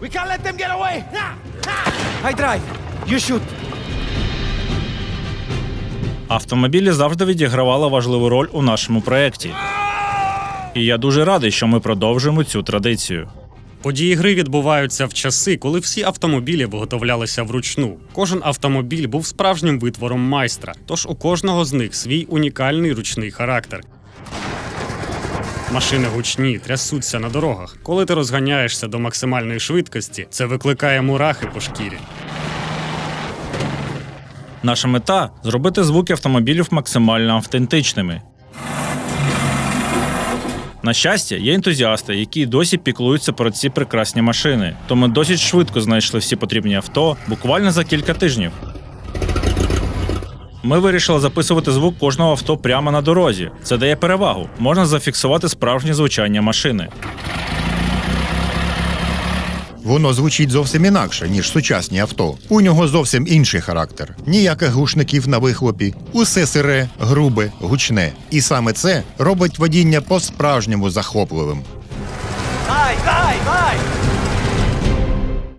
We can't let them get away! I drive. You shoot. Автомобілі завжди відігравали важливу роль у нашому проєкті. І я дуже радий, що ми продовжуємо цю традицію. Події гри відбуваються в часи, коли всі автомобілі виготовлялися вручну. Кожен автомобіль був справжнім витвором майстра, тож у кожного з них свій унікальний ручний характер. Машини гучні, трясуться на дорогах. Коли ти розганяєшся до максимальної швидкості, це викликає мурахи по шкірі. Наша мета зробити звуки автомобілів максимально автентичними. На щастя, є ентузіасти, які досі піклуються про ці прекрасні машини. То ми досить швидко знайшли всі потрібні авто, буквально за кілька тижнів. Ми вирішили записувати звук кожного авто прямо на дорозі. Це дає перевагу. Можна зафіксувати справжнє звучання машини. Воно звучить зовсім інакше, ніж сучасні авто. У нього зовсім інший характер. Ніяких глушників на вихлопі, усе сире, грубе, гучне. І саме це робить водіння по-справжньому захопливим. Дай, дай, дай.